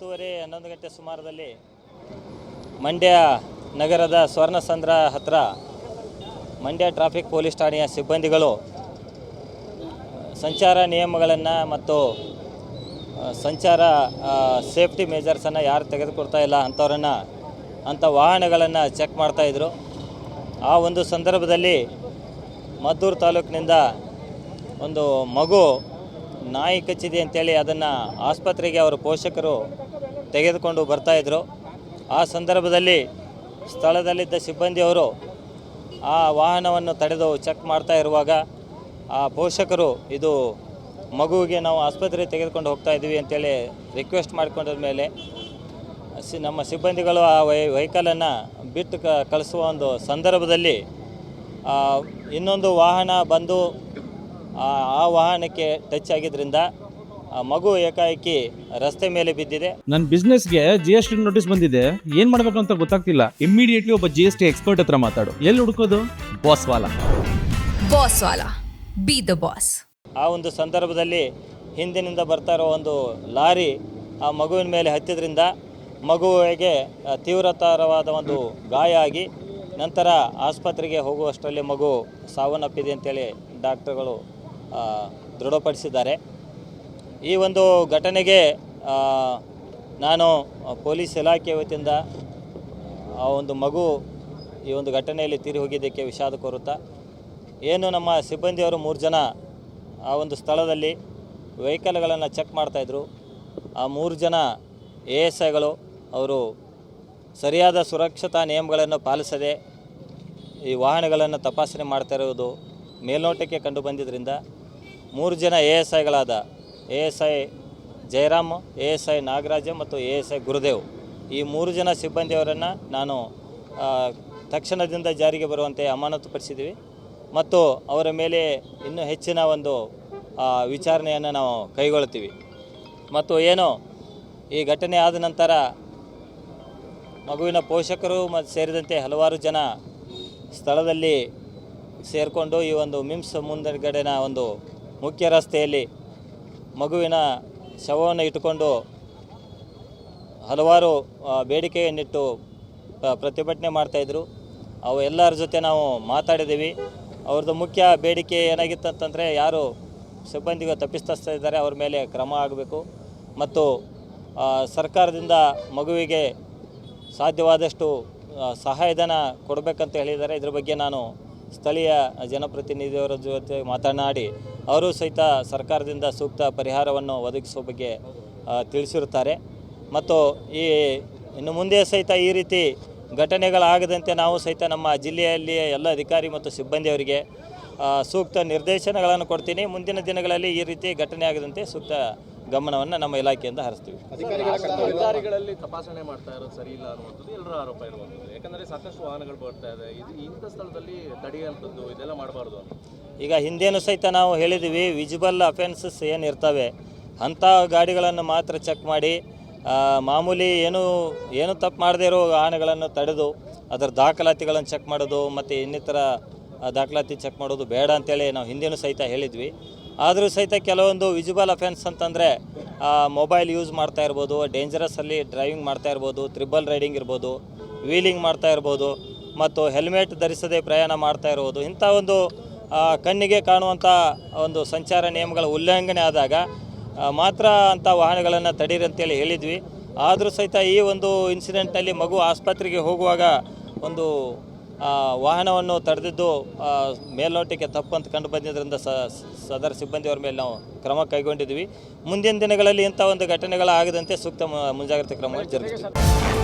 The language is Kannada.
ಹತ್ತುವರೆ ಹನ್ನೊಂದು ಗಂಟೆ ಸುಮಾರದಲ್ಲಿ ಮಂಡ್ಯ ನಗರದ ಸ್ವರ್ಣಸಂದ್ರ ಹತ್ರ ಮಂಡ್ಯ ಟ್ರಾಫಿಕ್ ಪೊಲೀಸ್ ಠಾಣೆಯ ಸಿಬ್ಬಂದಿಗಳು ಸಂಚಾರ ನಿಯಮಗಳನ್ನು ಮತ್ತು ಸಂಚಾರ ಸೇಫ್ಟಿ ಮೇಜರ್ಸನ್ನು ಯಾರು ತೆಗೆದುಕೊಡ್ತಾ ಇಲ್ಲ ಅಂಥವ್ರನ್ನು ಅಂಥ ವಾಹನಗಳನ್ನು ಚೆಕ್ ಮಾಡ್ತಾಯಿದ್ರು ಆ ಒಂದು ಸಂದರ್ಭದಲ್ಲಿ ಮದ್ದೂರು ತಾಲೂಕಿನಿಂದ ಒಂದು ಮಗು ನಾಯಿ ಕಚ್ಚಿದೆ ಅಂತೇಳಿ ಅದನ್ನು ಆಸ್ಪತ್ರೆಗೆ ಅವರ ಪೋಷಕರು ತೆಗೆದುಕೊಂಡು ಬರ್ತಾಯಿದ್ರು ಆ ಸಂದರ್ಭದಲ್ಲಿ ಸ್ಥಳದಲ್ಲಿದ್ದ ಸಿಬ್ಬಂದಿಯವರು ಆ ವಾಹನವನ್ನು ತಡೆದು ಚೆಕ್ ಮಾಡ್ತಾ ಇರುವಾಗ ಆ ಪೋಷಕರು, ಇದು ಮಗುವಿಗೆ ನಾವು ಆಸ್ಪತ್ರೆಗೆ ತೆಗೆದುಕೊಂಡು ಹೋಗ್ತಾ ಇದ್ದೀವಿ ಅಂತೇಳಿ ರಿಕ್ವೆಸ್ಟ್ ಮಾಡಿಕೊಂಡ ಮೇಲೆ ಸಿ, ನಮ್ಮ ಸಿಬ್ಬಂದಿಗಳು ಆ ವೈ ವೆಹಿಕಲನ್ನು ಬಿಟ್ಟು ಕ, ಕಳಿಸುವ ಒಂದು ಸಂದರ್ಭದಲ್ಲಿ ಇನ್ನೊಂದು ವಾಹನ ಬಂದು, ಆ ವಾಹನಕ್ಕೆ ಟಚ್ ಆಗಿದ್ದರಿಂದ ಆ ಮಗು ಏಕಾಏಕಿ ರಸ್ತೆ ಮೇಲೆ ಬಿದ್ದಿದೆ. ನನ್ನ ಬಿಸ್ನೆಸ್ಗೆ ಜಿ ಎಸ್ ಟಿ ನೋಟಿಸ್ ಬಂದಿದೆ. ಏನ್ ಮಾಡ್ಬೇಕು ಅಂತ ಗೊತ್ತಾಗ್ತಿಲ್ಲ. ಇಮಿಡಿಯೇಟ್ಲಿ ಒಬ್ಬ ಜಿ ಎಸ್ ಟಿ ಎಕ್ಸ್ಪರ್ಟ್ ಹತ್ರ ಮಾತಾಡು. ಎಲ್ಲಿ ಹುಡುಕೋದು? ಬಾಸ್ ವಾಲ. ಬಾಸ್ ವಾಲ. ಬಿ ದ ಬಾಸ್ ಆ ಒಂದು ಸಂದರ್ಭದಲ್ಲಿ ಹಿಂದಿನಿಂದ ಬರ್ತಾ ಇರೋ ಒಂದು ಲಾರಿ ಆ ಮಗುವಿನ ಮೇಲೆ ಹತ್ತಿದ್ರಿಂದ ಮಗುವಿಗೆ ಆ, ತೀವ್ರತರವಾದ ಒಂದು ಗಾಯ ಆಗಿ ನಂತರ ಆಸ್ಪತ್ರೆಗೆ ಹೋಗುವಷ್ಟರಲ್ಲಿ ಮಗು ಸಾವನ್ನಪ್ಪಿದೆ ಅಂತೇಳಿ ಡಾಕ್ಟರ್ಗಳು ಆ, ದೃಢಪಡಿಸಿದ್ದಾರೆ. ಈ ಒಂದು ಘಟನೆಗೆ ನಾನು ಪೊಲೀಸ್ ಇಲಾಖೆ ವತಿಯಿಂದ, ಆ ಒಂದು ಮಗು ಈ ಒಂದು ಘಟನೆಯಲ್ಲಿ ತೀರಿ ಹೋಗಿದ್ದಕ್ಕೆ ವಿಷಾದ ಕೋರುತ್ತಾ ಏನು ನಮ್ಮ ಸಿಬ್ಬಂದಿಯವರು ಮೂರು ಜನ ಆ ಒಂದು ಸ್ಥಳದಲ್ಲಿ ವೆಹಿಕಲ್ಗಳನ್ನು ಚೆಕ್ ಮಾಡ್ತಾಯಿದ್ರು ಆ ಮೂರು ಜನ ಎ ಎಸ್ ಐಗಳು, ಅವರು ಸರಿಯಾದ ಸುರಕ್ಷತಾ ನಿಯಮಗಳನ್ನು ಪಾಲಿಸದೆ ಈ ವಾಹನಗಳನ್ನು ತಪಾಸಣೆ ಮಾಡ್ತಾ ಇರುವುದು ಮೇಲ್ನೋಟಕ್ಕೆ ಕಂಡು ಬಂದಿದ್ದರಿಂದ ಮೂರು ಜನ A S ಐಗಳಾದ A S I Jayaram A S I Nagaraja ಮತ್ತು ಎ ಎಸ್ ಐ ಗುರುದೇವ್. ಈ ಮೂರು ಜನ ಸಿಬ್ಬಂದಿಯವರನ್ನು ನಾನು ತಕ್ಷಣದಿಂದ ಜಾರಿಗೆ ಬರುವಂತೆ ಅಮಾನತುಪಡಿಸಿದ್ದೀವಿ. ಮತ್ತು ಅವರ ಮೇಲೆ ಇನ್ನೂ ಹೆಚ್ಚಿನ ಒಂದು ವಿಚಾರಣೆಯನ್ನು ನಾವು ಕೈಗೊಳ್ತೀವಿ. ಮತ್ತು ಏನು, ಈ ಘಟನೆ ಆದ ನಂತರ ಮಗುವಿನ ಪೋಷಕರು ಮತ್ತು ಸೇರಿದಂತೆ ಹಲವಾರು ಜನ ಸ್ಥಳದಲ್ಲಿ ಸೇರಿಕೊಂಡು ಈ ಒಂದು ಮಿಮ್ಸ್ ಮುಂದಗಡೆನ ಒಂದು ಮುಖ್ಯ ರಸ್ತೆಯಲ್ಲಿ ಮಗುವಿನ ಶವವನ್ನು ಇಟ್ಟುಕೊಂಡು ಹಲವಾರು ಬೇಡಿಕೆಯನ್ನಿಟ್ಟು ಪ್ರತಿಭಟನೆ ಮಾಡ್ತಾಯಿದ್ರು ಅವು ಎಲ್ಲರ ಜೊತೆ ನಾವು ಮಾತಾಡಿದ್ದೀವಿ ಅವ್ರದ್ದು ಮುಖ್ಯ ಬೇಡಿಕೆ ಏನಾಗಿತ್ತು ಅಂತಂದರೆ ಯಾರು ಸಿಬ್ಬಂದಿಗೆ ತಪ್ಪಿಸ್ತಾ ಇದ್ದಾರೆ, ಅವ್ರ ಮೇಲೆ ಕ್ರಮ ಆಗಬೇಕು. ಮತ್ತು ಸರ್ಕಾರದಿಂದ ಮಗುವಿಗೆ ಸಾಧ್ಯವಾದಷ್ಟು ಸಹಾಯಧನ ಕೊಡಬೇಕಂತ ಹೇಳಿದ್ದಾರೆ. ಇದ್ರ ಬಗ್ಗೆ ನಾನು ಸ್ಥಳೀಯ ಜನಪ್ರತಿನಿಧಿಯವರ ಜೊತೆ ಮಾತನಾಡಿ ಅವರು ಸಹಿತ ಸರ್ಕಾರದಿಂದ ಸೂಕ್ತ ಪರಿಹಾರವನ್ನು ಒದಗಿಸುವ ಬಗ್ಗೆ ತಿಳಿಸಿರುತ್ತಾರೆ. ಮತ್ತು ಈ ಇನ್ನು ಮುಂದೆ ಸಹಿತ ಈ ರೀತಿ ಘಟನೆಗಳಾಗದಂತೆ ನಾವು ಸಹಿತ ನಮ್ಮ ಜಿಲ್ಲೆಯಲ್ಲಿ ಎಲ್ಲ ಅಧಿಕಾರಿ ಮತ್ತು ಸಿಬ್ಬಂದಿಯವರಿಗೆ ಸೂಕ್ತ ನಿರ್ದೇಶನಗಳನ್ನು ಕೊಡ್ತೀನಿ. ಮುಂದಿನ ದಿನಗಳಲ್ಲಿ ಈ ರೀತಿ ಘಟನೆ ಆಗದಂತೆ ಸೂಕ್ತ ಗಮನವನ್ನು ನಮ್ಮ ಇಲಾಖೆಯಿಂದ ಹರಿಸ್ತೀವಿ. ಅಧಿಕಾರಿಗಳಲ್ಲಿ ತಪಾಸಣೆ ಮಾಡ್ತಾ ಇರೋದು ಸರಿ ಇಲ್ಲ ಅನ್ನುವಂಥದ್ದು ಎಲ್ಲರ ಆರೋಪ ಇರುವಂಥದ್ದು. ಯಾಕಂದ್ರೆ ಸಾಕಷ್ಟು ವಾಹನಗಳು ಬರ್ತಾ ಇದೆ. ಇದು ಇಂಥ ಸ್ಥಳದಲ್ಲಿ ತಡೆಯುವಂಥದ್ದು ಇದೆಲ್ಲ ಮಾಡಬಾರ್ದು ಈಗ ಹಿಂದೇನು ಸಹಿತ ನಾವು ಹೇಳಿದ್ದೀವಿ ವಿಜಿಬಲ್ ಅಫೆನ್ಸಸ್ ಏನು ಇರ್ತವೆ. ಅಂಥ ಗಾಡಿಗಳನ್ನು ಮಾತ್ರ ಚೆಕ್ ಮಾಡಿ ಮಾಮೂಲಿ ಏನು ಏನು ತಪ್ಪು ಮಾಡದೇ ಇರೋ ವಾಹನಗಳನ್ನು ತಡೆದು ಅದರ ದಾಖಲಾತಿಗಳನ್ನು ಚೆಕ್ ಮಾಡೋದು ಮತ್ತು ಇನ್ನಿತರ ದಾಖಲಾತಿ ಚೆಕ್ ಮಾಡೋದು ಬೇಡ ಅಂತೇಳಿ ನಾವು ಹಿಂದೇನು ಸಹಿತ ಹೇಳಿದ್ವಿ. ಆದರೂ ಸಹಿತ ಕೆಲವೊಂದು ವಿಜಿಬಲ್ ಅಫೆನ್ಸ್ ಅಂತಂದರೆ ಮೊಬೈಲ್ ಯೂಸ್ ಮಾಡ್ತಾ ಇರ್ಬೋದು ಡೇಂಜರಸ್ಸಲ್ಲಿ ಡ್ರೈವಿಂಗ್ ಮಾಡ್ತಾ ಇರ್ಬೋದು, ತ್ರಿಬಲ್ ರೈಡಿಂಗ್ ಇರ್ಬೋದು ವೀಲಿಂಗ್ ಮಾಡ್ತಾ ಇರ್ಬೋದು, ಮತ್ತು ಹೆಲ್ಮೆಟ್ ಧರಿಸದೆ ಪ್ರಯಾಣ ಮಾಡ್ತಾ ಇರ್ಬೋದು, ಇಂಥ ಒಂದು ಕಣ್ಣಿಗೆ ಕಾಣುವಂಥ ಒಂದು ಸಂಚಾರ ನಿಯಮಗಳ ಉಲ್ಲಂಘನೆ ಆದಾಗ ಮಾತ್ರ ಅಂಥ ವಾಹನಗಳನ್ನು ತಡೀರಿ ಅಂತೇಳಿ ಹೇಳಿದ್ವಿ. ಆದರೂ ಸಹಿತ ಈ ಒಂದು ಇನ್ಸಿಡೆಂಟಲ್ಲಿ ಮಗು ಆಸ್ಪತ್ರೆಗೆ ಹೋಗುವಾಗ ಒಂದು ವಾಹನವನ್ನು ತಡೆದಿದ್ದು ಮೇಲ್ನೋಟಕ್ಕೆ ತಪ್ಪು ಅಂತ ಕಂಡು ಬಂದಿದ್ದರಿಂದ ಸ ಸದರ ಸಿಬ್ಬಂದಿಯವರ ಮೇಲೆ ನಾವು ಕ್ರಮ ಕೈಗೊಂಡಿದ್ವಿ. ಮುಂದಿನ ದಿನಗಳಲ್ಲಿ ಇಂಥ ಒಂದು ಘಟನೆಗಳಾಗದಂತೆ ಸೂಕ್ತ ಮುಂಜಾಗ್ರತೆ ಕ್ರಮಗಳು ಜರುಗಿಸ್ತೀವಿ.